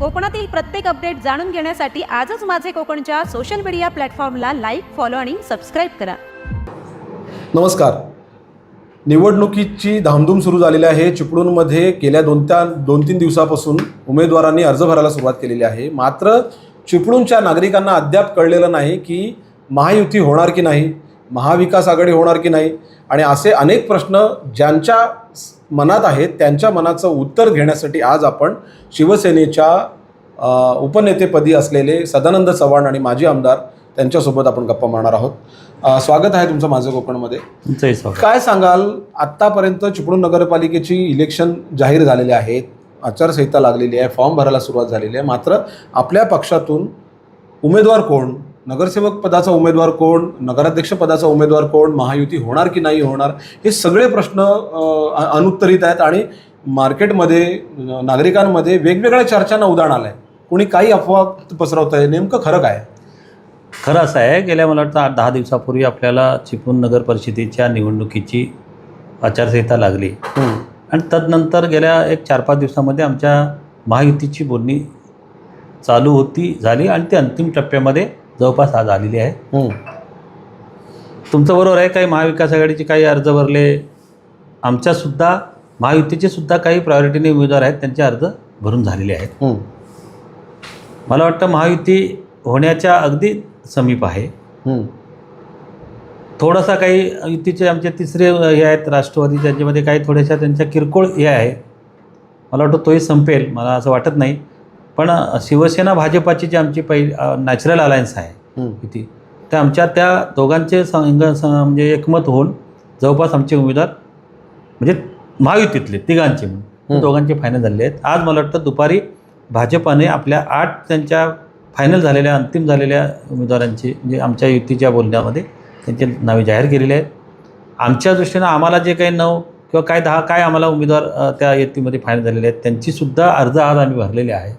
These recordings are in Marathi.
कोकणातील प्रत्येक अपडेट जाणून घेण्यासाठी आजच माझे कोकणच्या सोशल मीडिया प्लॅटफॉर्मला लाईक फॉलो आणि सबस्क्राईब करा. नमस्कार. निवडणुकीची धामधूम सुरू झालेली आहे. चिपळूणमध्ये गेल्या दोन त्या दोन तीन दिवसापासून उमेदवारांनी अर्ज भरायला सुरुवात केलेली आहे. मात्र चिपळूणच्या नागरिकांना अद्याप कळलेलं नाही की महायुती होणार की नाही. महाविकास आघाडी होणार की नाही? आणि असे अनेक प्रश्न ज्यांच्या मनात आहेत त्यांच्या मनाचं उत्तर घेण्यासाठी आज आपण शिवसेनेच्या उपनेतेपदी असलेले सदानंद चव्हाण आणि माजी आमदार त्यांच्यासोबत आपण गप्पा मारणार आहोत. स्वागत आहे तुमचं माझं कोकणमध्ये. काय सांगाल? आत्तापर्यंत चिपळूण नगरपालिकेची इलेक्शन जाहीर झालेले आहेत आचारसंहिता लागलेली आहे फॉर्म भरायला सुरुवात झालेली आहे. मात्र आपल्या पक्षातून उमेदवार कोण? नगरसेवक पदाचा उमेदवार कोण नगराध्यक्ष पदाचा उमेदवार कोण महायुती होणार की नाही होणार हे सगळे प्रश्न अनुत्तरित आहेत आणि मार्केटमध्ये नागरिकांमध्ये वेगवेगळ्या चर्चांना उदाहरण आलं आहे कोणी काही अफवा पसरवत आहे नेमकं खरं काय? खरं असं आहे गेल्या मला वाटतं आठ दहा दिवसापूर्वी आपल्याला चिपळूण नगर परिषदेच्या निवडणुकीची आचारसंहिता लागली. आणि तदनंतर गेल्या एक चार पाच दिवसामध्ये आमच्या महायुतीची बोलणी चालू होती झाली आणि ती अंतिम टप्प्यामध्ये जवळपास आज आलेली आहे. तुमचं बरोबर आहे काही महाविकास आघाडीचे काही अर्ज भरले आमच्यासुद्धा महायुतीचे सुद्धा काही प्रायोरिटीने उमेदवार आहेत त्यांचे अर्ज भरून झालेले आहेत. मला वाटतं महायुती होण्याच्या अगदी समीप आहे. थोडासा काही युतीचे आमचे तिसरे हे आहेत राष्ट्रवादी ज्यांच्यामध्ये काही थोड्याशा त्यांच्या किरकोळ हे आहे मला वाटतं तोही संपेल मला असं वाटत नाही पण शिवसेना भाजपाची जी आमची पहिली नॅचरल अलायन्स आहे. युती त्या आमच्या त्या दोघांचे संघ म्हणजे एकमत होऊन जवळपास आमचे उमेदवार म्हणजे महायुतीतले तिघांचे म्हणून. दोघांचे फायनल झालेले आहेत आज मला वाटतं दुपारी भाजपाने आपल्या आठ त्यांच्या फायनल झालेल्या अंतिम झालेल्या उमेदवारांची म्हणजे आमच्या युतीच्या बोलण्यामध्ये त्यांचे नावे जाहीर केलेले आहेत आमच्या दृष्टीनं आम्हाला जे काही नऊ किंवा काय दहा काय आम्हाला उमेदवार त्या युतीमध्ये फायनल झालेले आहेत त्यांचीसुद्धा अर्ज आज आम्ही भरलेले आहे.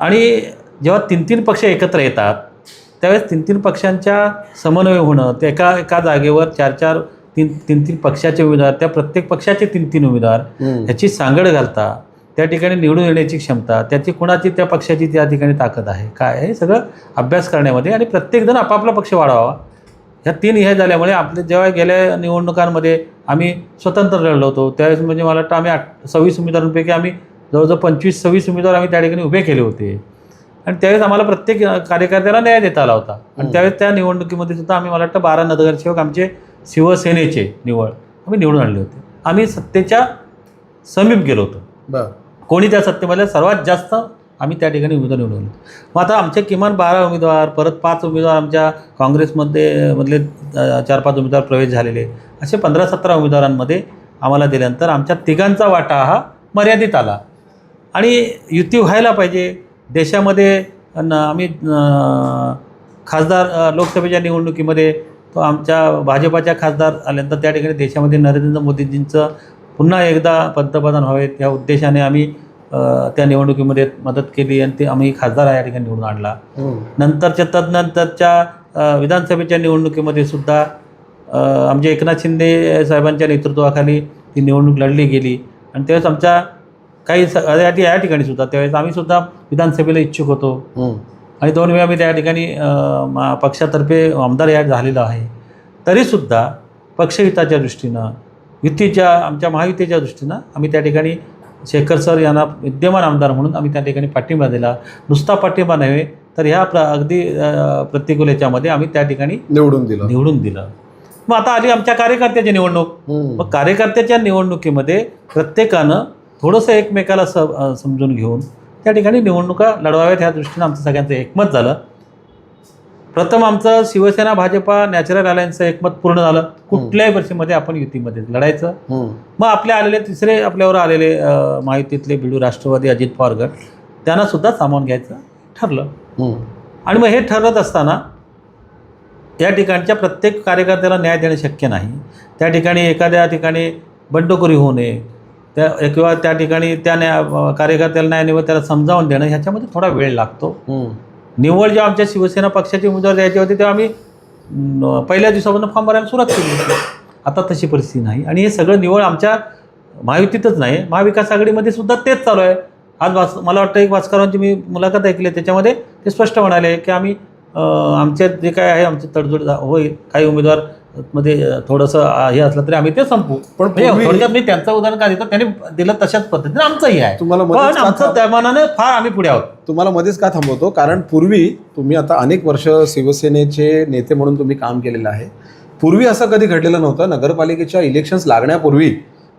आणि जेव्हा तीन तीन पक्ष एकत्र येतात त्यावेळेस तीन तीन पक्षांच्या समन्वय होणं ते एका एका जागेवर चार चार तीन तीन तीन पक्षाचे उमेदवार त्या प्रत्येक पक्षाचे तीन तीन उमेदवार. ह्याची सांगड घालता त्या ठिकाणी निवडून येण्याची क्षमता त्याची कुणाची त्या पक्षाची त्या ठिकाणी ताकद आहे काय हे सगळं अभ्यास करण्यामध्ये आणि प्रत्येकजण आपापला पक्ष वाढवावा ह्या तीन हे झाल्यामुळे आपले जेव्हा गेल्या निवडणुकांमध्ये आम्ही स्वतंत्र लढलो होतो. त्यावेळेस म्हणजे मला वाटतं आम्ही आठ सव्वीस उमेदवारांपैकी आम्ही जवळजवळ पंचवीस सव्वीस उमेदवार आम्ही त्या ठिकाणी उभे केले होते. आणि त्यावेळेस आम्हाला प्रत्येक कार्यकर्त्याला न्याय देता आला होता. आणि. त्यावेळेस त्या निवडणुकीमध्ये सुद्धा आम्ही मला वाटतं बारा नगरसेवक आमचे शिवसेनेचे निवड आम्ही निवडून आणले होते. आम्ही सत्तेच्या समीप गेलो होतो. बरं. कोणी त्या सत्तेमध्ये सर्वात जास्त आम्ही त्या ठिकाणी उमेदवार निवडून. मग आता आमचे किमान बारा उमेदवार परत पाच उमेदवार आमच्या काँग्रेसमध्ये मधले चार पाच उमेदवार प्रवेश झालेले. असे पंधरा सतरा उमेदवारांमध्ये आम्हाला दिल्यानंतर आमच्या तिघांचा वाटा हा मर्यादित आला. आणि युती व्हायला पाहिजे. देशामध्ये न आम्ही खासदार लोकसभेच्या निवडणुकीमध्ये तो आमच्या भाजपाच्या खासदार आल्यानंतर त्या ठिकाणी देशामध्ये नरेंद्र मोदीजींचं पुन्हा एकदा पंतप्रधान व्हावेत. या उद्देशाने आम्ही त्या निवडणुकीमध्ये मदत केली आणि ते आम्ही खासदार या ठिकाणी निवडून आणला. हम्म. नंतरच्या तदनंतरच्या विधानसभेच्या निवडणुकीमध्ये सुद्धा आमचे एकनाथ शिंदे साहेबांच्या नेतृत्वाखाली ती निवडणूक लढली गेली. आणि त्यावेळेस आमच्या काही या ठिकाणी सुद्धा त्यावेळेस आम्ही सुद्धा विधानसभेला इच्छुक होतो. आणि दोन वेळा मी त्या ठिकाणी पक्षातर्फे आमदार या झालेलो आहे. तरीसुद्धा पक्षहिताच्या दृष्टीनं युतीच्या आमच्या महायुतीच्या दृष्टीनं आम्ही त्या ठिकाणी शेखर सर यांना विद्यमान आमदार म्हणून आम्ही त्या ठिकाणी पाठिंबा दिला. नुसता पाठिंबा नव्हे तर ह्या प्र अगदी प्रतिकूल याच्यामध्ये आम्ही त्या ठिकाणी निवडून दिलं. निवडून दिलं. मग आता आली आमच्या कार्यकर्त्याची निवडणूक. मग कार्यकर्त्याच्या निवडणुकीमध्ये प्रत्येकानं थोडंसं एकमेकाला स समजून घेऊन त्या ठिकाणी निवडणुका लढवाव्यात ह्या दृष्टीनं आमचं सगळ्यांचं एकमत झालं प्रथम आमचं शिवसेना भाजपा नॅचरल अलायन्सचं एकमत पूर्ण झालं कुठल्याही परिस्थितीमध्ये आपण युतीमध्ये लढायचं. मग आपले आलेले तिसरे आपल्यावर आलेले अ, महायुतीतले बिडू राष्ट्रवादी अजित पवार गट त्यांना सुद्धा सामावून घ्यायचं ठरलं. आणि मग हे ठरत असताना या ठिकाणच्या प्रत्येक कार्यकर्त्याला न्याय देणं शक्य नाही. त्या ठिकाणी एखाद्या ठिकाणी बंडखोरी होऊ नये. त्या किंवा त्या ठिकाणी त्या न्याय कार्यकर्त्याला न्याय निवड त्याला समजावून देणं ह्याच्यामध्ये थोडा वेळ लागतो. निवड जेव्हा आमच्या शिवसेना पक्षाचे उमेदवार द्यायचे होते तेव्हा आम्ही पहिल्या दिवसापासून फॉर्म भरायला सुरुवात केली होती. आता तशी परिस्थिती नाही. आणि हे सगळं निवड आमच्या महायुतीतच नाही. महाविकास आघाडीमध्ये सुद्धा तेच चालू आहे. आज भास मला वाटतं एक भास्करांची मी मुलाखत ऐकली त्याच्यामध्ये ते स्पष्ट म्हणाले की आम्ही आमच्यात जे काय आहे आमची तडजोड होईल. काही उमेदवारमध्ये थोडंसं हे असलं तरी आम्ही ते संपू पण म्हणजे थोडक्यात मी त्यांचं उदाहरण का देतो? त्यांनी दिलं तशाच पद्धतीने आमचंही आहे. तुम्हाला पण आमचं त्या मानाने फार आम्ही पुढे आहोत. तुम्हाला मध्येच का थांबवतो? कारण पूर्वी तुम्ही आता अनेक वर्ष शिवसेनेचे नेते म्हणून तुम्ही काम केलेलं आहे. पूर्वी असं कधी घडलेलं नव्हतं. नगरपालिकेच्या इलेक्शन्स लागण्यापूर्वी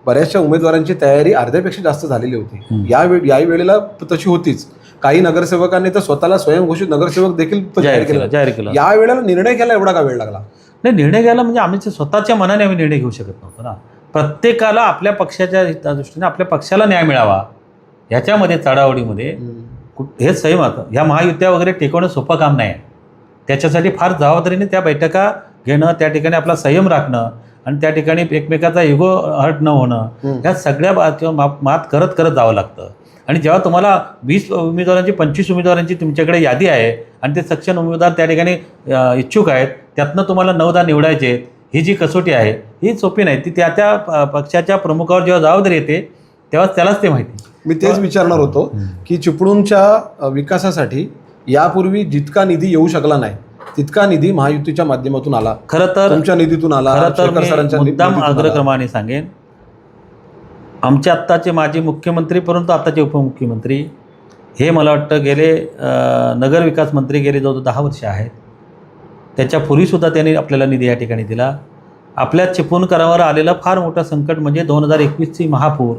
बऱ्याचशा उमेदवारांची तयारी अर्ध्यापेक्षा जास्त झालेली होती. या याही वेळेला तशी होतीच. काही नगरसेवकांनी तर स्वतःला स्वयंघोषित नगरसेवक देखील जाहीर केलं जाहीर केलं. या वेळेला निर्णय घ्यायला एवढा का वेळ लागला? नाही निर्णय घ्यायला म्हणजे आम्ही स्वतःच्या मनाने आम्ही निर्णय घेऊ शकत नव्हतो ना. प्रत्येकाला आपल्या पक्षाच्या हिता दृष्टीने आपल्या पक्षाला न्याय मिळावा ह्याच्यामध्ये चढावडीमध्ये हे सहमत ह्या महायुत्या वगैरे टेकवणं सोपं काम नाही. आहे त्याच्यासाठी फार जबाबदारीने त्या बैठका घेणं त्या ठिकाणी आपला संयम राखणं आणि त्या ठिकाणी एकमेकाचा इगो हर्ट न होणं. ह्या सगळ्या मात करत करत जावं लागतं. आणि जेव्हा तुम्हाला वीस उमेदवारांची पंचवीस उमेदवारांची तुमच्याकडे यादी आहे आणि ते सक्षम उमेदवार त्या ठिकाणी इच्छुक आहेत त्यातनं तुम्हाला नऊदा निवडायचे ही जी कसोटी आहे ही सोपी नाही. ती त्या त्या पक्षाच्या प्रमुखावर जेव्हा जबाबदारी येते तेव्हा त्यालाच ते माहिती. मी तेच विचारणार होतो की चिपळूणच्या विकासासाठी यापूर्वी जितका निधी येऊ शकला नाही तितका निधी महायुतीच्या माध्यमातून आला. खरं तर तुमच्या निधीतून आला खरं तर मुद्दाम. अग्रक्रमाने सांगेन आमचे आत्ताचे माजी मुख्यमंत्री परंतु आत्ताचे उपमुख्यमंत्री हे मला वाटतं गेले अ, नगर विकास मंत्री गेले जवळ दहा वर्ष आहेत. त्याच्या पूर्वीसुद्धा त्यांनी आपल्याला निधी या ठिकाणी दिला. आपल्या चिपळूणकरांवर आलेलं फार मोठं संकट म्हणजे दोन हजार एकवीसची महापूर.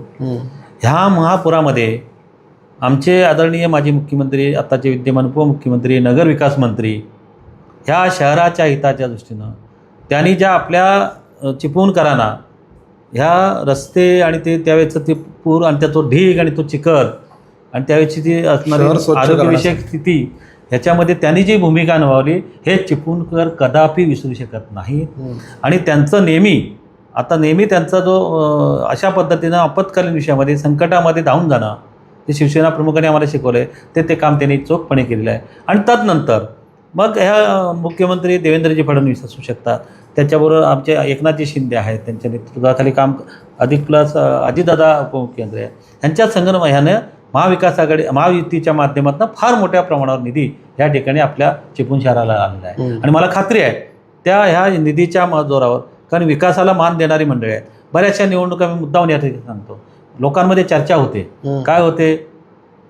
ह्या महापुरामध्ये आमचे आदरणीय माजी मुख्यमंत्री आत्ताचे विद्यमान उपमुख्यमंत्री नगर विकास मंत्री ह्या शहराच्या हिताच्या दृष्टीनं त्यांनी ज्या आपल्या चिपळूणकरांना ह्या रस्ते आणि ते त्यावेळेचं ते पूर आणि त्या तो ढीग आणि तो चिखल आणि त्यावेळेची ती असणारी आरोग्यविषयक स्थिती ह्याच्यामध्ये त्यांनी जी भूमिका निभावली हे चिपळूणकर कदापि विसरू शकत हम्म. आणि त्यांचं नेहमी आता नेहमी त्यांचा जो अशा पद्धतीनं आपत्कालीन विषयामध्ये संकटामध्ये धावून जाणं हे शिवसेना प्रमुखांनी आम्हाला शिकवलं आहे ते ते काम त्यांनी चोखपणे केलेलं आहे. आणि तदनंतर मग ह्या मुख्यमंत्री देवेंद्रजी फडणवीस असू शकतात. त्याच्याबरोबर आमचे एकनाथजी शिंदे आहेत त्यांच्या नेतृत्वाखाली काम अधिक प्लस अजितदादा उपमुख्यमंत्री आहेत. यांच्या संगमयानं महाविकास आघाडी महायुतीच्या माध्यमातून फार मोठ्या प्रमाणावर निधी या ठिकाणी आपल्या चिपळूण शहराला आलेला आहे. आणि मला खात्री आहे त्या ह्या निधीच्या जोरावर कारण विकासाला मान देणारी मंडळी आहेत. बऱ्याचशा निवडणुका मी मुद्दामून या ठिकाणी सांगतो. लोकांमध्ये चर्चा होते. काय होते?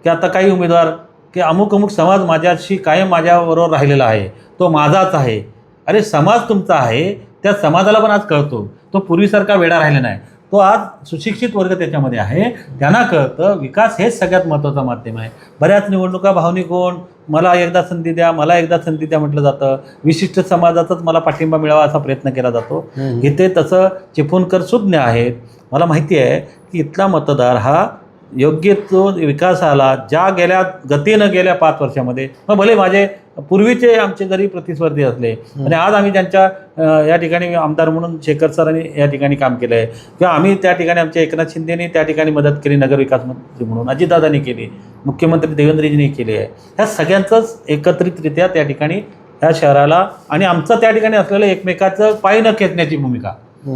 की आता काही उमेदवार की अमुक अमुक समाज माझ्याशी कायम माझ्याबरोबर राहिलेला आहे. तो माझाच आहे. अरे समाज तुमचा आहे. त्या समाजाला पण आज कळतो. तो पूर्वीसारखा वेडा राहिला नाही. तो आज सुशिक्षित वर्ग त्याच्यामध्ये आहे. त्यांना कळतं विकास हेच सगळ्यात महत्त्वाचं माध्यम आहे. बऱ्याच निवडणुका भावनिक होऊन मला एकदा संधी द्या मला एकदा संधी द्या म्हटलं जातं. विशिष्ट समाजाचाच मला पाठिंबा मिळावा असा प्रयत्न केला जातो. इथे तसं चिपळूणकर सुज्ञ आहेत. मला माहिती आहे की इथला मतदार हा योग्य तो विकासाला ज्या गेल्या गतीनं गेल्या पाच वर्षामध्ये मग भले माझे पूर्वीचे आमचे जरी प्रतिस्पर्धी असले आणि आज आम्ही त्यांच्या या ठिकाणी आमदार म्हणून शेखर सरांनी या ठिकाणी काम केलं आहे किंवा आम्ही त्या ठिकाणी आमच्या एकनाथ शिंदेने त्या ठिकाणी मदत केली नगर विकास मंत्री म्हणून अजितदादांनी केली मुख्यमंत्री देवेंद्रजींनी केली आहे ह्या सगळ्यांचंच एकत्रितरित्या त्या ठिकाणी ह्या शहराला आणि आमचं त्या ठिकाणी असलेलं एकमेकाचं पाय न खेचण्याची भूमिका.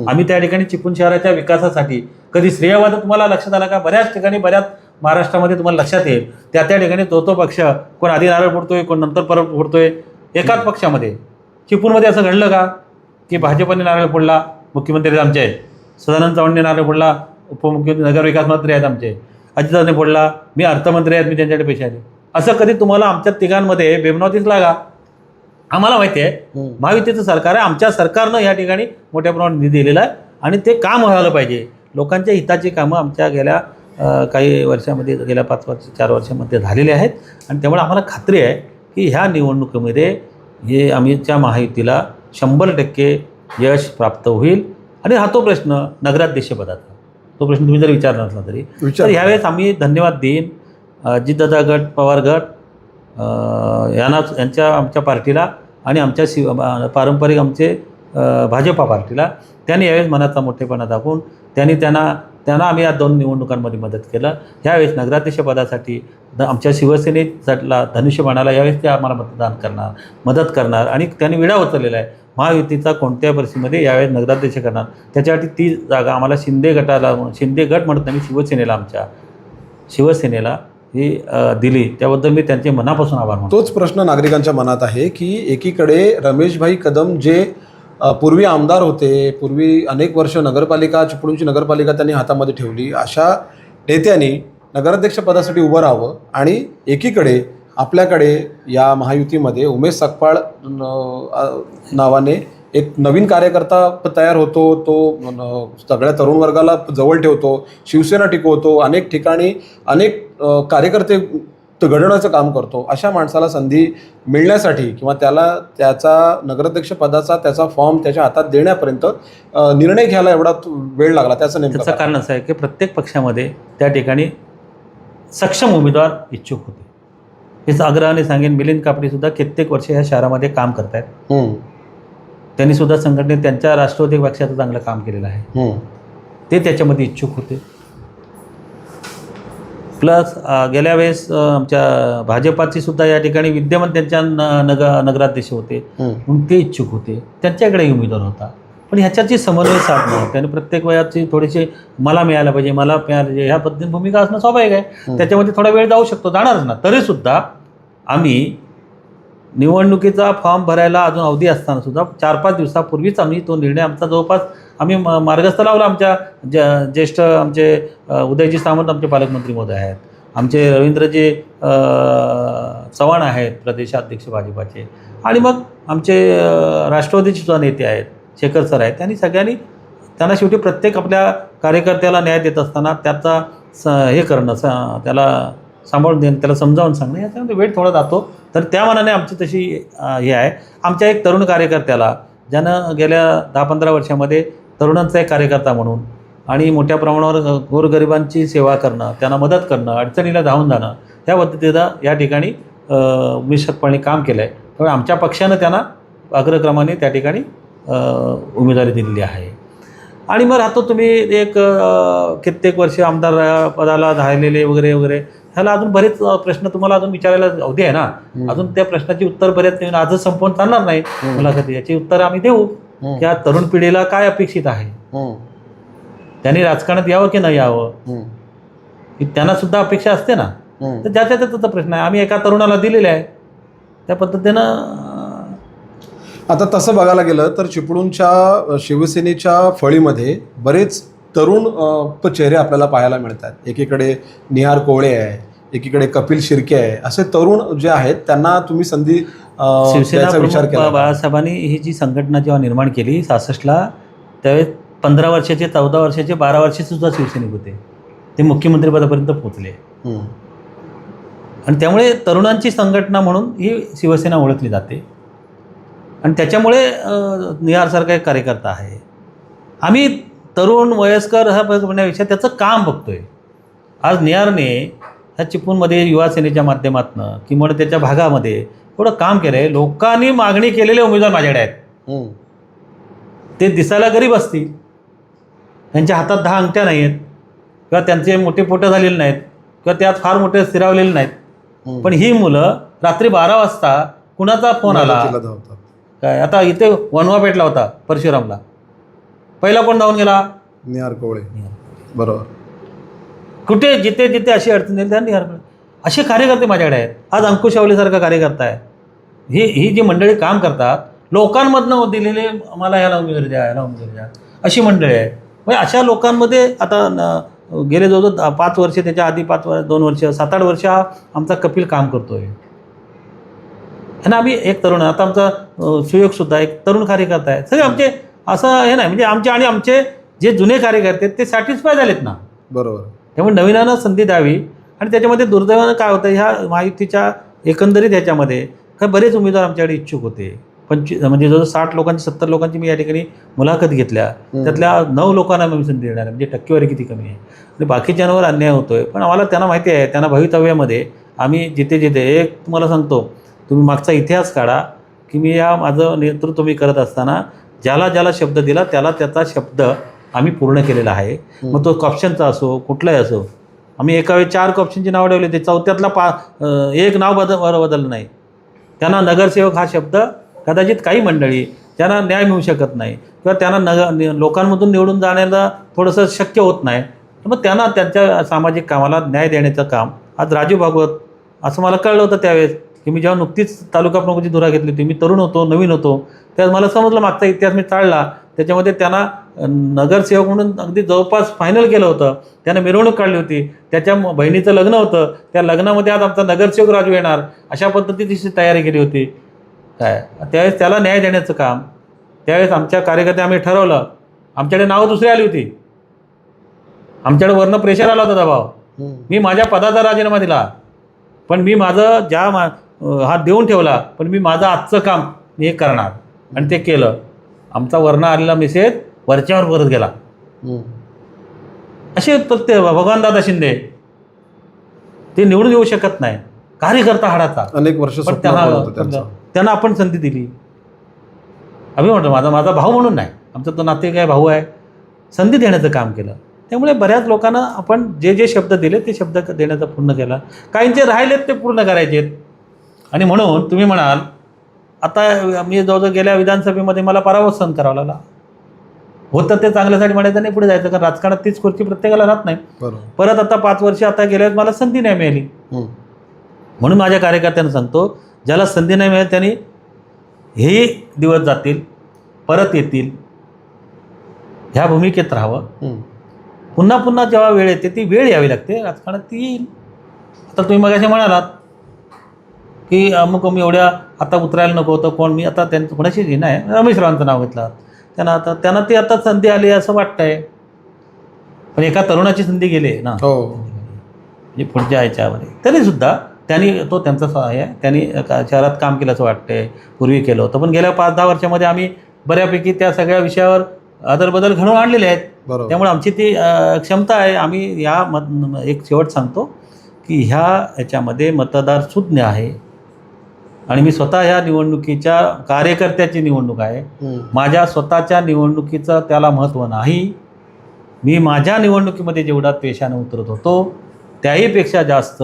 आम्ही त्या ठिकाणी चिपळूण शहराच्या विकासासाठी कधी श्रेयवाद तुम्हाला लक्षात आला का? बऱ्याच ठिकाणी बऱ्याच महाराष्ट्रामध्ये तुम्हाला लक्षात येईल. त्या त्या ठिकाणी तो तो पक्ष कोण आधी नारळ फोडतोय कोण नंतर परत फोडतोय एकाच पक्षामध्ये. चिपळूणमध्ये असं घडलं का? की भाजपने नारळ फोडला मुख्यमंत्री आमचे. आहेत सदानंद चव्हाणने नारळ फोडला उपमुख्यमंत्री नगरविकास मंत्री आहेत आमचे. अजितदादाने फोडला मी अर्थमंत्री आहेत मी त्यांच्याकडे पैसे आले असं कधी तुम्हाला आमच्या तिघांमध्ये बेमनाव दिसला का आम्हाला माहिती आहे. महायुतीचं सरकार आहे आमच्या सरकारनं या ठिकाणी मोठ्या प्रमाणात निधी दिलेला आहे आणि ते काम व्हायला पाहिजे. लोकांच्या हिताची कामं आमच्या गेल्या काही वर्षामध्ये गेल्या पाच वर्ष चार वर्षामध्ये झालेली आहेत. आणि त्यामुळे आम्हाला खात्री आहे की ह्या निवडणुकीमध्ये हे आम्हीच्या महायुतीला शंभर टक्के यश प्राप्त होईल. आणि हा तो प्रश्न नगराध्यक्षपदाचा. तो प्रश्न तुम्ही जर विचारला नसला तरी. विचार तर ह्यावेळेस आम्ही धन्यवाद देईन अजितदादा गट पवार गट अ, यांना यांच्या आमच्या पार्टीला आणि आमच्या शिव पारंपरिक आमचे भाजपा पार्टीला त्यांनी यावेळेस मनाचा मोठेपणा दाखवून त्यांनी त्यांना त्यांना आम्ही या दोन निवडणुकांमध्ये मदत केलं. यावेळेस नगराध्यक्षपदासाठी द आमच्या शिवसेनेला धनुष्यबाणाला यावेळेस ते आम्हाला मतदान करणार मदत करणार आणि त्यांनी विडा उचललेला आहे. महायुतीचा कोणत्या परिस्थितीमध्ये यावेळेस नगराध्यक्ष करणार. त्याच्यासाठी ती जागा आम्हाला शिंदे गटाला शिंदे गट म्हणत नाही शिवसेनेला आमच्या शिवसेनेला ही दिली. त्याबद्दल मी त्यांचे मनापासून आभार मानतो. तोच प्रश्न नागरिकांच्या मनात आहे की एकीकडे रमेशभाई कदम जे पूर्वी आमदार होते पूर्वी अनेक वर्ष नगरपालिका चिपळूणची नगरपालिका त्यांनी हातामध्ये ठेवली अशा नेत्यांनी नगराध्यक्षपदासाठी उभं राहावं आणि एकीकडे आपल्याकडे या महायुतीमध्ये उमेश सकपाळ नावाने एक नवीन कार्यकर्ता प- तयार होतो तो सगळ्या तरुण वर्गाला जवळ ठेवतो शिवसेना टिकवतो अनेक ठिकाणी अनेक कार्यकर्ते घडवण्याचं काम करतो. अशा माणसाला संधी मिळण्यासाठी किंवा त्याला त्याचा नगराध्यक्ष पदाचा त्याचा फॉर्म त्याच्या हातात देण्यापर्यंत निर्णय घ्यायला एवढा वेळ लागला. त्याचं नेमकं त्याचं कारण. असं आहे की प्रत्येक पक्षामध्ये त्या ठिकाणी सक्षम उमेदवार इच्छुक होते. हेच आग्रहाने सांगेन मिलिंद कापडीसुद्धा कित्येक वर्ष या शहरामध्ये काम करत आहेत त्यांनी सुद्धा संघटनेत त्यांच्या राष्ट्रवादी पक्षाचं चांगलं काम केलेलं आहे. ते त्याच्यामध्ये इच्छुक होते. प्लस गेल्या वेळेस आमच्या भाजपाची सुद्धा या ठिकाणी विद्यमान त्यांच्या नग नगराध्यक्ष होते. म्हणून ते इच्छुक होते. त्यांच्याकडे उमेदवार होता. पण ह्याच्याची समन्वय साधणं त्याने प्रत्येक वयाची थोडीशी मला मिळायला पाहिजे मला मिळालं पाहिजे ह्या पद्धतीने भूमिका असणं स्वाभाविक आहे. त्याच्यामध्ये थोडा वेळ जाऊ शकतो. जाणारच ना. तरीसुद्धा आम्ही निवडणुकीचा फॉर्म भरायला अजून अवधी असताना सुद्धा चार पाच दिवसापूर्वीच आम्ही तो निर्णय आमचा जवळपास आम्ही म- मार्गस्थ लावला आमच्या ज ज्येष्ठ आमचे उदयजी सामंत आमचे पालकमंत्री महोदय आहेत. आमचे रवींद्रजी चव्हाण आहेत प्रदेशाध्यक्ष भाजपाचे. आणि मग आमचे राष्ट्रवादीचे सुद्धा नेते आहेत शेखर सर आहेत. त्यांनी सगळ्यांनी त्यांना शेवटी प्रत्येक आपल्या कार्यकर्त्याला न्याय देत असताना त्याचा स हे करणं स त्याला सांभाळून देणं त्याला समजावून सांगणं याच्यामध्ये वेळ थोडा जातो. तर त्या मनाने आमची तशी हे आहे. आमच्या एक तरुण कार्यकर्त्याला ज्यानं गेल्या दहा पंधरा वर्षामध्ये तरुणांचा एक कार्यकर्ता म्हणून आणि मोठ्या प्रमाणावर गोरगरिबांची सेवा करणं त्यांना मदत करणं अडचणीला धावून जाणं या पद्धतीनं या ठिकाणी मिश्रपणे काम केलं आहे त्यामुळे आमच्या पक्षानं त्यांना अग्रक्रमाने त्या ठिकाणी उमेदवारी दिलेली आहे. आणि मग राहतो तुम्ही एक कित्येक वर्ष आमदार पदाला राहिलेले वगैरे वगैरे. ह्याला अजून बरेच प्रश्न तुम्हाला अजून विचारायला अवधी आहे ना. अजून त्या प्रश्नाची उत्तर बरेच नाही. आजच संपवून चालणार नाही मुलाखती. याची उत्तर आम्ही देऊ. हम्म. या तरुण पिढीला काय अपेक्षित आहे? त्यांनी राजकारणात यावं की नाही यावं? की त्यांना सुद्धा अपेक्षा असते ना. तर ज्याच्या त्याचा प्रश्न आहे. आम्ही एका तरुणाला दिलेले आहे. त्या पद्धतीनं आता तसं बघायला गेलं तर चिपळूणच्या शिवसेनेच्या फळीमध्ये बरेच तरुण चेहरे आपल्याला पाहायला मिळतात. एकीकडे निहार कोळे आहे एकीकडे कपिल शिर्के आहे. असे तरुण जे आहेत त्यांना तुम्ही संधी विचार केला? बाळासाहेबांनी ही जी संघटना जेव्हा निर्माण केली सहासष्टला त्यावेळेस पंधरा वर्षाचे चौदा वर्षाचे बारा वर्षाचे सुद्धा शिवसैनिक होते. ते मुख्यमंत्रीपदापर्यंत पोहोचले. आणि त्यामुळे तरुणांची संघटना म्हणून ही शिवसेना ओळखली जाते. आणि त्याच्यामुळे निहारसारखा एक कार्यकर्ता आहे. आम्ही तरुण वयस्कर हा म्हणण्यापेक्षा त्याचं काम बघतोय. आज निहारने ह्या चिपळूणमध्ये युवा सेनेच्या माध्यमातून किंवा त्याच्या भागामध्ये एवढं काम केलं आहे लोकांनी मागणी केलेले उमेदवार माझ्याकडे आहेत. ते दिसायला गरीब असतील. त्यांच्या हातात दहा अंगठ्या नाही आहेत किंवा त्यांचे मोठे पोटं झालेले नाहीत. किंवा त्यात फार मोठे स्थिरावलेले नाहीत. पण ही मुलं रात्री बारा वाजता कुणाचा फोन आला. काय? आता इथे वनवा पेटला होता परशुरामला. पहिला कोण धावून गेला? निहार कोळे बरोबर. कुठे जिथे जिथे अशी अडचण येईल त्यांनी हरकत असे कार्यकर्ते माझ्याकडे आहेत. आज अंकुश आवलेसारखा कार्यकर्ता आहे ही ही जी मंडळी काम करतात लोकांमधनं दिलेले मला ह्याला उमेदवारी द्या ह्याला उमेदवारी द्या अशी मंडळी आहे म्हणजे अशा लोकांमध्ये आता न- गेले जवळजवळ पाच वर्ष त्याच्या आधी पाच वर्ष दोन वर्ष सात आठ वर्ष हा आमचा कपिल काम करतोय. आणि आम्ही एक तरुण आहे. आता आमचा अ, सुयोगसुद्धा एक तरुण कार्यकर्ता आहे. सगळे आमचे असं हे नाही. म्हणजे आमचे आणि आमचे जे जुने कार्यकर्ते ते सॅटिस्फाय झालेत ना. बरोबर. त्यामुळे नवीनानं संधी द्यावी. आणि त्याच्यामध्ये दुर्दैवानं काय होतं ह्या महायुतीच्या एकंदरीत ह्याच्यामध्ये काय बरेच उमेदवार आमच्याकडे इच्छुक होते. पंचवीस म्हणजे जवळ साठ लोकांची सत्तर लोकांची मी या ठिकाणी मुलाखत घेतल्या. त्यातल्या नऊ लोकांना मी संधी देणार आहे. म्हणजे टक्केवारी किती कमी आहे. आणि बाकीच्यांवर अन्याय होतोय. पण आम्हाला त्यांना माहिती आहे त्यांना भवितव्यामध्ये आम्ही जिथे जिथे एक तुम्हाला सांगतो तुम्ही मागचा इतिहास काढा की मी या माझं नेतृत्व मी करत असताना ज्याला ज्याला शब्द दिला त्याला त्याचा शब्द आम्ही पूर्ण केलेला आहे. मग तो कॉप्शनचा असो कुठलाही असो आम्ही एका वेळी चार कॉप्शनची नावं ठेवली ते चौथ्यातला पा एक नाव बदल वर बदललं नाही. त्यांना नगरसेवक हा शब्द कदाचित काही मंडळी त्यांना न्याय मिळू शकत नाही किंवा त्यांना नग लोकांमधून निवडून जाण्याला थोडंसं शक्य होत नाही. मग त्यांना त्यांच्या सामाजिक कामाला न्याय देण्याचं काम आज राजू भागवत असं मला कळलं होतं त्यावेळेस की मी जेव्हा नुकतीच तालुका प्रमुखची धुरा घेतली होती. मी तरुण होतो नवीन होतो. त्यावेळेस मला समजलं मागचा इतिहास मी टाळला त्याच्यामध्ये त्यांना नगरसेवक म्हणून अगदी जवळपास फायनल केलं होतं. त्यानं मिरवणूक काढली होती. त्याच्या बहिणीचं लग्न होतं. त्या लग्नामध्ये आज आमचा नगरसेवक राजू येणार. अशा पद्धतीची तयारी केली होती. काय? त्यावेळेस त्याला न्याय देण्याचं काम. त्यावेळेस आमच्या कार्यकर्ते आम्ही ठरवलं. आमच्याकडे नावं दुसरी आली होती. आमच्याकडे वरनं प्रेशर आला होता दबाव. मी माझ्या पदाचा राजीनामा दिला. पण मी माझं ज्या मा हात देऊन ठेवला. पण मी माझं आजचं काम मी हे करणार. आणि ते केलं. आमचा वर्ण आलेला मेसेज वरच्यावर परत गेला. असे प्रत्येक भगवानदादा शिंदे ते निवडून येऊ शकत नाही. कार्यकर्ता हाडाचा. अनेक वर्ष त्यांना त्यांना आपण संधी दिली. आम्ही म्हटलं माझा माझा भाऊ म्हणून नाही. आमचा तो नाते काय भाऊ आहे. संधी देण्याचं काम केलं. त्यामुळे बऱ्याच लोकांना आपण जे जे शब्द दिले ते शब्द देण्याचा पूर्ण केला. काहींचे राहिलेत ते पूर्ण करायचे आणि म्हणून तुम्ही म्हणाल आता मी जवळजवळ गेल्या विधानसभेमध्ये मला पराभव सहन करावा लागला. होतं ते चांगल्यासाठी म्हणायचं नाही पुढे जायचं कारण राजकारणात तीच खुर्ची प्रत्येकाला राहत नाही. परत आता पाच वर्ष आता गेल्यावर मला संधी नाही मिळाली. म्हणून माझ्या कार्यकर्त्यांना सांगतो ज्याला संधी नाही मिळेल त्यांनी हे दिवस जातील परत येतील ह्या भूमिकेत राहावं. पुन्हा पुन्हा जेव्हा वेळ येते ती वेळ यावी लागते राजकारणात ती येईल. आता तुम्ही मगाशी म्हणालात की अमुक मी एवढ्या आता उतरायला नको होतं कोण मी आता त्यांचं कोणाशी हे नाही. रमेश रावांचं नाव घेतलं त्यांना आता त्यांना ती आता संधी आली असं वाटतंय. पण एका तरुणाची संधी गेली ना. हो. म्हणजे पुढच्या याच्यामध्ये तरीसुद्धा त्यांनी तो त्यांचा आहे. त्यांनी का- शहरात काम केलं असं वाटतंय. पूर्वी केलं होतं. पण गेल्या पाच दहा वर्षामध्ये आम्ही बऱ्यापैकी त्या सगळ्या विषयावर अदलबदल घडवून आणलेले आहेत. बरोबर. त्यामुळे आमची ती क्षमता आहे. आम्ही या मत एक शेवट सांगतो की ह्या याच्यामध्ये मतदार सुज्ञ आहे. आणि मी स्वतः ह्या निवडणुकीच्या कार्यकर्त्याची निवडणूक आहे. माझ्या स्वतःच्या निवडणुकीचं त्याला महत्त्व नाही. मी माझ्या निवडणुकीमध्ये जेवढा पेशाने उतरत होतो त्याहीपेक्षा जास्त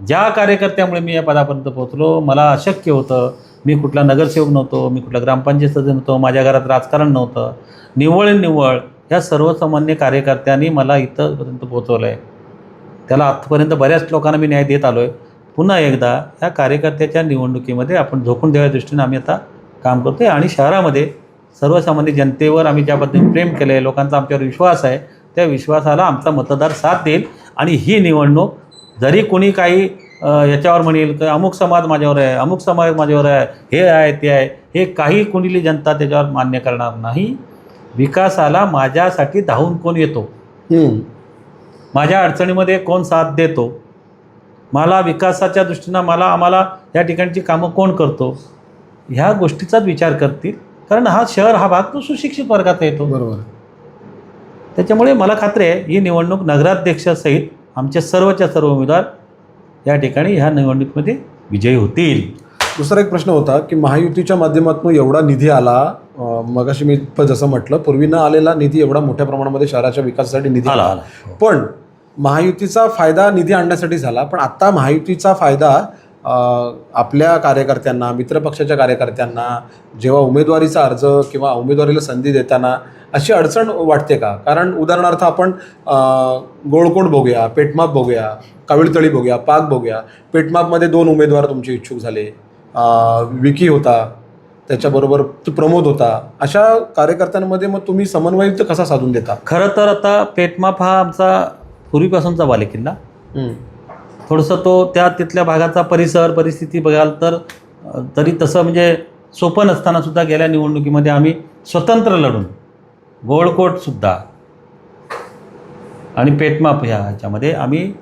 ज्या कार्यकर्त्यामुळे मी या पदापर्यंत पोहोचलो मला अशक्य होतं मी कुठला नगरसेवक नव्हतो मी कुठला ग्रामपंचायत सदस्य नव्हतो माझ्या घरात राजकारण नव्हतं. निव्वळ निव्वळ या सर्वसामान्य कार्यकर्त्यांनी मला इथंपर्यंत पोहोचवलं आहे त्याला आत्तापर्यंत बऱ्याच लोकांना मी न्याय देत आलो आहे पुन्हा एकदा ह्या कार्यकर्त्याच्या निवडणुकीमध्ये आपण झोकून देण्याच्या दृष्टीने आम्ही आता काम करतो आहे आणि शहरामध्ये सर्वसामान्य जनतेवर आम्ही ज्या पद्धतीने प्रेम केलं आहे लोकांचा आमच्यावर विश्वास आहे त्या विश्वासाला आमचा मतदार साथ देईल आणि ही निवडणूक जरी कोणी काही याच्यावर म्हणेल की अमुक समाज माझ्यावर आहे अमुक समाज माझ्यावर आहे हे आहे ते आहे हे काही कुणीली जनता त्याच्यावर मान्य करणार नाही. विकासाला माझ्यासाठी धावून कोण येतो. माझ्या अडचणीमध्ये कोण साथ देतो? मला विकासाच्या दृष्टीनं मला आम्हाला या ठिकाणची कामं कोण करतो? ह्या गोष्टीचाच विचार करतील. कारण हा शहर हा भाग तो सुशिक्षित वर्गाचा येतो. बरोबर. त्याच्यामुळे मला खात्री आहे ही निवडणूक नगराध्यक्षासहित आमचे सर्वच्या सर्व उमेदवार या ठिकाणी ह्या निवडणुकीमध्ये विजयी होतील. दुसरा एक प्रश्न होता की महायुतीच्या माध्यमातून एवढा निधी आला मगाशी मी जसं म्हटलं पूर्वी न आलेला निधी एवढा मोठ्या प्रमाणामध्ये शहराच्या विकासासाठी निधी आला आला. पण महायुतीचा फायदा निधी आणण्यासाठी झाला पण आत्ता महायुतीचा फायदा आपल्या कार्यकर्त्यांना मित्रपक्षाच्या कार्यकर्त्यांना जेव्हा उमेदवारीचा अर्ज किंवा उमेदवारीला संधी देताना अशी अडचण वाटते का? कारण उदाहरणार्थ आपण गोळकोंड बघूया पेटमाप बघूया काविळतळी बघूया पाक बघूया पेटमापमध्ये दोन उमेदवार तुमचे इच्छुक झाले विकी होता त्याच्याबरोबर तो प्रमोद होता अशा कार्यकर्त्यांमध्ये मग तुम्ही समन्वय कसा साधून देता? खरं तर आता पेटमाप हा आमचा पूर्वीपासूनचा बालेकिल्ला. थोडंसं तो त्या तिथल्या भागाचा परिसर परिस्थिती बघाल तर तरी तसं म्हणजे सोपं नसताना सुद्धा गेल्या निवडणुकीमध्ये आम्ही स्वतंत्र लढून गोळकोटसुद्धा आणि पेटमाप ह्या ह्याच्यामध्ये आम्ही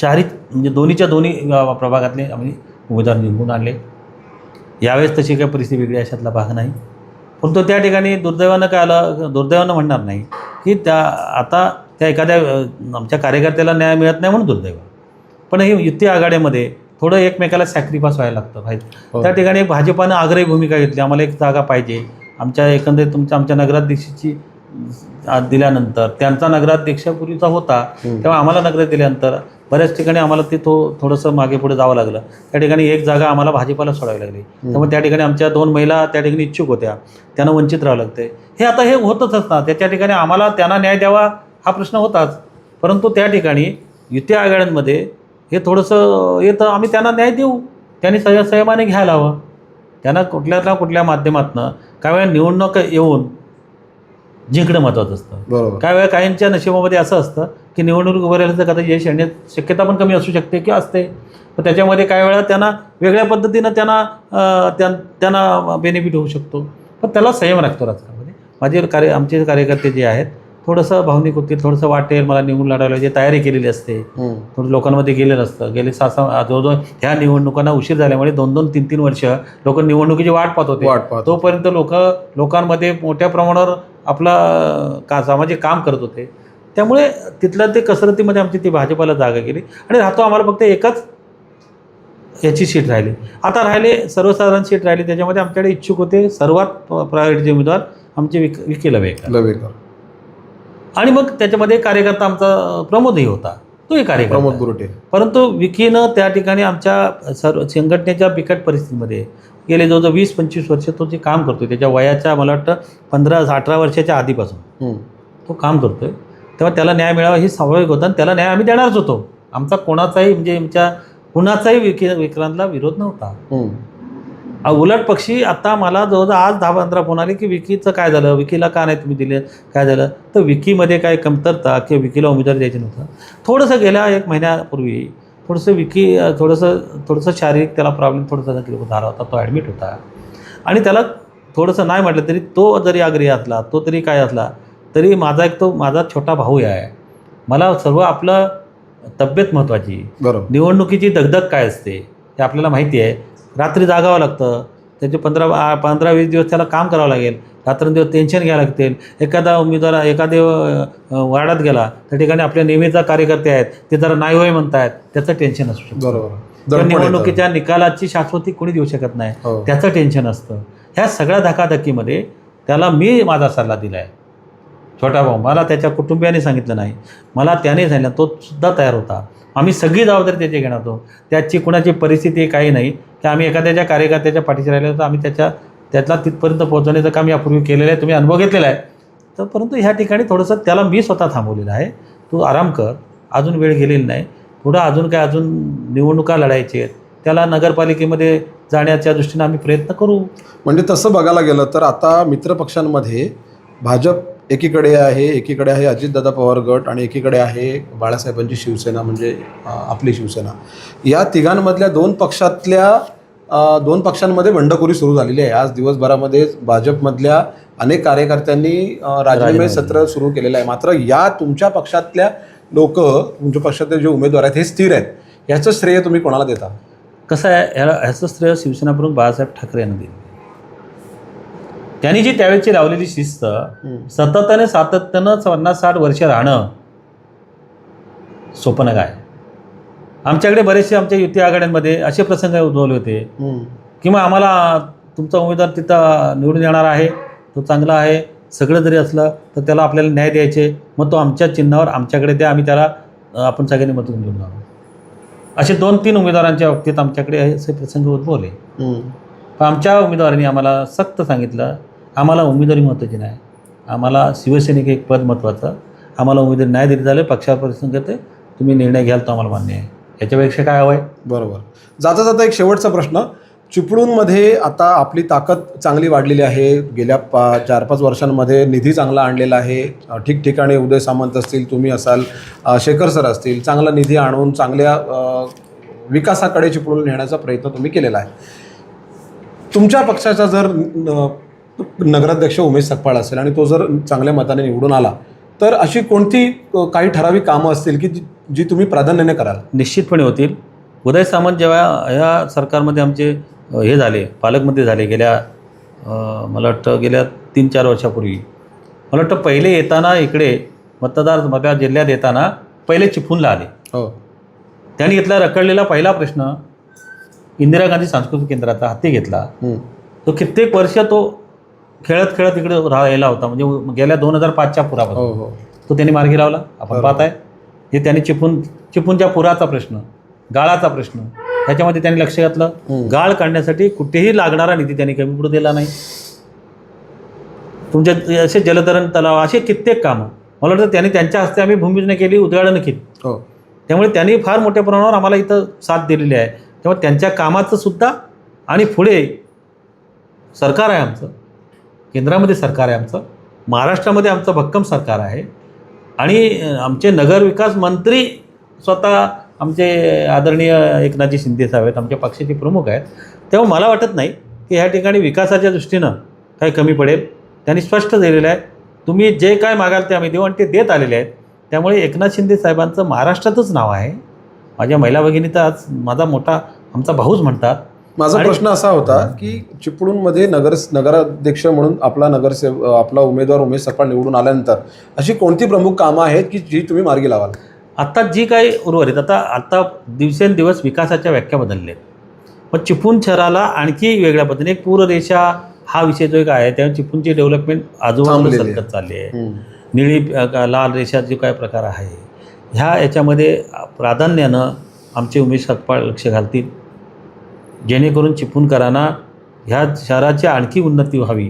चारी म्हणजे दोन्हीच्या दोन्ही प्रभागातले आम्ही उमेदवार निवडून आणले. यावेळेस तशी काही परिस्थिती वेगळी अशातला भाग नाही. परंतु त्या ठिकाणी दुर्दैवानं काय आलं दुर्दैवानं म्हणणार नाही की त्या आता त्या एखाद्या आमच्या कार्यकर्त्याला न्याय मिळत नाही म्हणून दुर्दैव पण हे युती आघाड्यामध्ये थोडं एकमेकाला सॅक्रिफास व्हायला लागतं. हो. पाहिजे त्या ठिकाणी भाजपानं आग्रही भूमिका घेतली. आम्हाला एक जागा पाहिजे. आमच्या एकंदरीत तुमच्या आमच्या नगराध्यक्षाची दिल्यानंतर त्यांचा नगराध्यक्ष पूर्वीचा होता. तेव्हा आम्हाला नगर दिल्यानंतर बऱ्याच ठिकाणी आम्हाला ते थो थोडंसं मागे पुढे जावं लागलं. त्या ठिकाणी एक जागा आम्हाला भाजपाला सोडावी लागली. त्यामुळे त्या ठिकाणी आमच्या दोन महिला त्या ठिकाणी इच्छुक होत्या. त्यांना वंचित राहावं लागते हे आता हे होतच असणार. त्याच्या ठिकाणी आम्हाला त्यांना न्याय द्यावा हा प्रश्न होताच. परंतु त्या ठिकाणी युती आघाड्यांमध्ये हे थोडंसं येतं. आम्ही त्यांना न्याय देऊ. त्यांनी सय संयमाने घ्यायला हवं. त्यांना कुठल्या ना कुठल्या माध्यमातनं काही वेळा निवडणूक येऊन जिंकणं महत्त्वाचं असतं. बरोबर. काही वेळा काहींच्या नशिबामध्ये असं असतं की निवडणूक उभं राहिलं तर कदाचित यश येण्याची शक्यता पण कमी असू शकते किंवा असते. पण त्याच्यामध्ये काही वेळा त्यांना वेगळ्या पद्धतीनं त्यांना त्यां त्यांना बेनिफिट होऊ शकतो. पण त्याला संयम लागतो राजकारणामध्ये. माझे कार्य आमचे कार्यकर्ते जे आहेत थोडंसं भावनिक होतील थोडंसं वाटेल मला निवडून लढायला जे तयारी केलेली असते. थोडं लोकांमध्ये गेलेलं असतं. गेले सहा सहा जवळजवळ ह्या निवडणुकांना उशीर झाल्यामुळे दोन दोन तीन तीन वर्ष लोक निवडणुकीची वाट पाहत होते. वाट पाहत तोपर्यंत लोक लोकांमध्ये मोठ्या प्रमाणावर आपला का सामाजिक काम करत होते. त्यामुळे तिथलं ते कसरतीमध्ये आमची ती भाजपाला जागा गेली आणि राहतो आम्हाला फक्त एकच याची सीट राहिली. आता राहिले सर्वसाधारण सीट राहिली. त्याच्यामध्ये आमच्याकडे इच्छुक होते सर्वात प्रायोरिटीचे उमेदवार आमचे विक विकी लवेकर. लवेकर. आणि मग त्याच्यामध्ये कार्यकर्ता आमचा प्रमोदही होता. तोही कार्यकर्ता प्रमोद गुरुटे. परंतु विकीनं त्या ठिकाणी आमच्या सर्व संघटनेच्या बिकट परिस्थितीमध्ये गेले जवळजवळ वीस पंचवीस वर्ष तो जे काम करतो त्याच्या वयाच्या मला वाटतं पंधरा अठरा वर्षाच्या आधीपासून. तो काम करतोय. तेव्हा त्याला न्याय मिळावा हे स्वाभाविक होतं आणि त्याला न्याय आम्ही देणारच होतो. आमचा कोणाचाही म्हणजे आमच्या कुणाचाही विकी विक्रांतला विरोध नव्हता. उलट पक्षी आता मला जवळजवळ आज दहा पंधरा फोन आले की विकीचं काय झालं? विकीला का नाही तुम्ही दिले? काय झालं? तर विकीमध्ये काय कमतरता किंवा विकीला उमेदवारी द्यायची नव्हतं. थोडंसं गेल्या एक महिन्यापूर्वी थोडंसं विकी थोडंसं थोडंसं शारीरिक त्याला प्रॉब्लेम थोडासा झाला होता तो ॲडमिट होता. आणि त्याला थोडंसं नाही म्हटलं तरी तो जरी आग्रही असला तो तरी काय असला तरी माझा एक तो माझा छोटा भाऊ आहे. मला सर्व आपलं तब्येत महत्त्वाची बरोबर. निवडणुकीची दगदग काय असते हे आपल्याला माहिती आहे. रात्री जागावं लागतं. त्याचे पंधरा पंधरा वीस दिवस त्याला काम करावं लागेल. रात्रंदिवस टेन्शन घ्यावं लागतील. एखादा उमेदवार एखाद्या अ, वार्डात गेला त्या ठिकाणी आपले नेहमीचा कार्यकर्ते आहेत. ते जरा नाही होय म्हणतायत. त्याचं टेन्शन असू शकतं बरोबर. निवडणुकीच्या निकालाची शाश्वती कोणी देऊ शकत नाही. हो. त्याचं टेन्शन असतं. ह्या सगळ्या धकाधकीमध्ये त्याला मी माझा सल्ला दिला आहे छोटा भाऊ मला त्याच्या कुटुंबियाने सांगितलं नाही. मला त्याने सांगितलं तो सुद्धा तयार होता. आम्ही सगळी जबाबदारी त्याची घेणार होतो. त्याची कुणाची परिस्थिती काही नाही. तर आम्ही एखाद्याच्या कार्यकर्त्याच्या पाठीशी राहिलो तर आम्ही त्याच्या त्यातला तिथपर्यंत पोहोचवण्याचं काम यापूर्वी केलेलं आहे. तुम्ही अनुभव घेतलेला आहे. तर परंतु ह्या ठिकाणी थोडंसं त्याला मी स्वतः थांबवलेलं आहे. तू आराम कर. अजून वेळ गेलेली नाही. पुढं अजून काय अजून निवडणुका लढायची आहेत. त्याला नगरपालिकेमध्ये जाण्याच्या दृष्टीनं आम्ही प्रयत्न करू. म्हणजे तसं बघायला गेलं तर आता मित्रपक्षांमध्ये भाजप एकीकडे आहे एकीकडे आहे अजितदादा पवार गट आणि एकीकडे आहे बाळासाहेबांची शिवसेना म्हणजे आपली शिवसेना. या तिघांमधल्या दोन पक्षातल्या दोन पक्षांमध्ये बंडखोरी सुरू झालेली आहे. आज दिवसभरामध्ये भाजपमधल्या अनेक कार्यकर्त्यांनी राजीनामे सत्र सुरू केलेलं आहे. मात्र या तुमच्या पक्षातल्या लोक तुमच्या पक्षातले जे उमेदवार आहेत हे स्थिर आहेत. याचं श्रेय तुम्ही कोणाला देता? कसं आहे ह्याला ह्याचं श्रेय शिवसेना प्रमुख बाळासाहेब ठाकरे यांना दिलं त्यांनी जी त्यावेळेची लावलेली शिस्त सतत आणि सातत्यानं पन्नास साठ वर्ष राहणं सोपं आहे. आमच्याकडे बरेचसे आमच्या युती आघाड्यांमध्ये असे प्रसंग उद्भवले होते किंवा आम्हाला तुमचा उमेदवार तिथं निवडून येणार आहे तो चांगला आहे सगळं जरी असलं तर त्याला आपल्याला न्याय द्यायचे मग तो आमच्या चिन्हावर आमच्याकडे द्या आम्ही त्याला आपण सगळ्यांनी मतून घेऊन जाऊ असे दोन तीन उमेदवारांच्या बाबतीत आमच्याकडे असे प्रसंग उद्भवले. पण आमच्या उमेदवारांनी आम्हाला सक्त सांगितलं आम्हाला उमेदवारी महत्त्वाची नाही. आम्हाला शिवसैनिक एक पद महत्त्वाचं. आम्हाला उमेदवारी नाही दिली झालं पक्षावर प्रश्न करते तुम्ही निर्णय घ्याल तो आम्हाला मान्य आहे. याच्यापेक्षा काय हवं आहे बरोबर. जाता जाता एक शेवटचा प्रश्न. चिपळूणमध्ये आता आपली ताकद चांगली वाढलेली आहे. गेल्या पा चार पाच वर्षांमध्ये निधी चांगला आणलेला आहे. ठिकठिकाणी उदय सामंत असतील तुम्ही असाल शेखर सर असतील चांगला निधी आणून चांगल्या विकासाकडे चिपळून नेण्याचा प्रयत्न तुम्ही केलेला आहे. तुमच्या पक्षाचा जर नगराध्यक्ष उमेश सकपाळ असेल आणि तो जर चांगल्या मताने निवडून आला तर अशी कोणती काही ठराविक कामं असतील की जी तुम्ही प्राधान्याने कराल? निश्चितपणे होतील. उदय सामंत जेव्हा ह्या सरकारमध्ये आमचे हे झाले पालकमंत्री झाले गेल्या मला वाटतं गेल्या तीन चार वर्षापूर्वी. मला वाटतं पहिले येताना इकडे मतदार मतदार जिल्ह्यात येताना पहिले चिपळूणला आले. हो. त्यांनी घेतला रखडलेला पहिला प्रश्न इंदिरा गांधी सांस्कृतिक केंद्राचा हाती घेतला. तो कित्येक वर्ष तो खेळत खेळत इकडे राहिला होता. म्हणजे गेल्या दोन हजार पाचच्या पुरापासून. हो हो. तो त्यांनी मार्गी लावला. आपण बरोबर. पाहत आहे हे त्यांनी चिपून चिपूनच्या पुराचा प्रश्न गाळाचा प्रश्न ह्याच्यामध्ये त्यांनी लक्ष घातलं. गाळ काढण्यासाठी कुठेही लागणारा निधी त्यांनी कमी पडू दिला नाही. तुमच्या असे जलतरण तलाव असे कित्येक कामं. मला वाटतं त्यांनी त्यांच्या हस्ते आम्ही भूमिपूजन केली उद्घाटनं केली. हो. त्यामुळे त्यांनी फार मोठ्या प्रमाणावर आम्हाला इथं साथ दिलेली आहे. त्यामुळे त्यांच्या कामाचं सुद्धा आणि पुढे सरकार आहे आमचं. केंद्रामध्ये सरकार आहे आमचं महाराष्ट्रामध्ये आमचं भक्कम सरकार आहे. आणि आमचे नगरविकास मंत्री स्वतः आमचे आदरणीय एकनाथजी शिंदे साहेब आहेत आमच्या पक्षाचे प्रमुख आहेत. तेव्हा मला वाटत नाही की ह्या ठिकाणी विकासाच्या दृष्टीनं काही कमी पडेल. त्यांनी स्पष्ट दिलेलं आहे तुम्ही जे काय मागाल ते आम्ही देऊ आणि ते देत आलेले आहेत. त्यामुळे एकनाथ शिंदे साहेबांचं महाराष्ट्रातच नाव आहे. माझ्या महिला भगिनी तर आज माझा मोठा आमचा भाऊच म्हणतात माझा प्रश्न असा होता की चिपळूणमध्ये नगर नगराध्यक्ष म्हणून आपला नगरसेव आपला उमेदवार उमेश सपकाळ निवडून आल्यानंतर अशी कोणती प्रमुख कामं आहेत की जी तुम्ही मार्गी लावाल? आत्ता जी काही उर्वरित आता आता दिवसेंदिवस विकासाच्या व्याख्या बदलल्या आहेत. मग चिपळूण शहराला आणखी वेगळ्या पद्धतीने एक पूररेषा हा विषय जो एक आहे त्या चिपळूणची डेव्हलपमेंट आजूबाजूला. सरकत चालली आहे. निळी लाल रेषा जो काय प्रकार आहे ह्या याच्यामध्ये प्राधान्यानं आमचे उमेश सकपाळ लक्ष घालतील. जेणेकरून चिपळूणकरांना ह्या शहराची आणखी उन्नती व्हावी.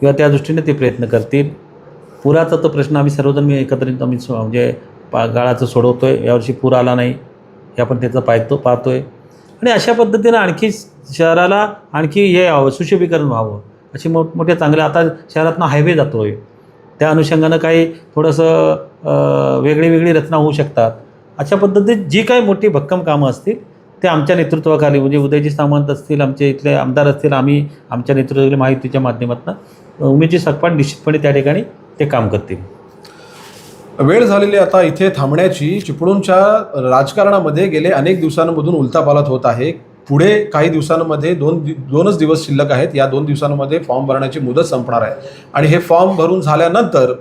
किंवा त्या दृष्टीने ते प्रयत्न करतील. पुराचा तो प्रश्न आम्ही सर्वजण मी एकत्रित आम्ही सो- म्हणजे पा गाळाचं सोडवतो आहे यावर्षी पूर आला नाही. हे आपण त्याचं पाहतो पाहतो आहे आणि अशा पद्धतीनं आणखी शहराला आणखी हे व्हावं सुशोभीकरण व्हावं. अशी मोठमोठ्या चांगल्या आता शहरातनं हायवे जातो आहे त्या अनुषंगानं काही थोडंसं वेगळी वेगळी रचना होऊ शकतात. अशा पद्धतीत जी काही मोठी भक्कम कामं असतील ते आमच्या नेतृत्वाखाली म्हणजे उदयजी सामंत असतील आमचे इथले आमदार असतील आम्ही आमच्या नेतृत्वाखाली माहितीच्या माध्यमातून उमेदजी सकपाट निश्चितपणे त्या ठिकाणी ते काम करतील. वेळ झालेली आता इथे थांबण्याची चिपळूणच्या राजकारणामध्ये गेले अनेक दिवसांमधून उलथापालत होत आहे. पुढे काही दिवसांमध्ये दोन दोनच दिवस शिल्लक आहेत. या दोन दिवसांमध्ये फॉर्म भरण्याची मुदत संपणार आहे. आणि हे फॉर्म भरून झाल्यानंतर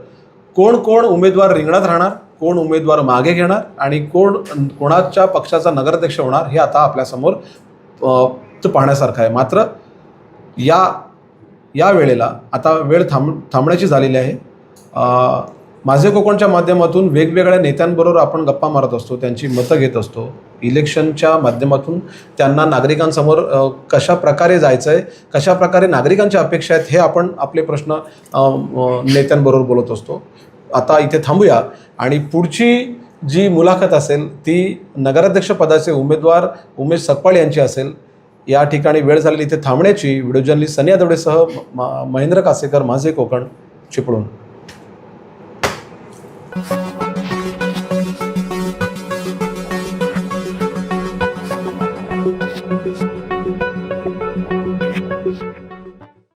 कोण कोण उमेदवार रिंगणात राहणार? कोण उमेदवार मागे घेणार आणि कोण कोणाच्या पक्षाचा नगराध्यक्ष होणार हे आता आपल्यासमोर पाहण्यासारखं आहे. मात्र या या वेळेला आता वेळ थांब थांबण्याची झालेली आहे. माझे कोकणच्या माध्यमातून वेगवेगळ्या नेत्यांबरोबर आपण गप्पा मारत असतो त्यांची मतं घेत असतो. इलेक्शनच्या माध्यमातून त्यांना नागरिकांसमोर कशा प्रकारे जायचं आहे कशा प्रकारे नागरिकांच्या अपेक्षा आहेत हे आपण आपले प्रश्न नेत्यांबरोबर बोलत असतो. आता इथे थांबूया. आणि पुढची जी मुलाखत असेल ती नगराध्यक्षपदाचे उमेदवार उमेश सकपाळ यांची असेल. या ठिकाणी वेळ झालेली इथे थांबण्याची व्हिडिओ जर्नलिस्ट सनिया दवडेसह महेंद्र कासेकर माझे कोकण चिपळूण.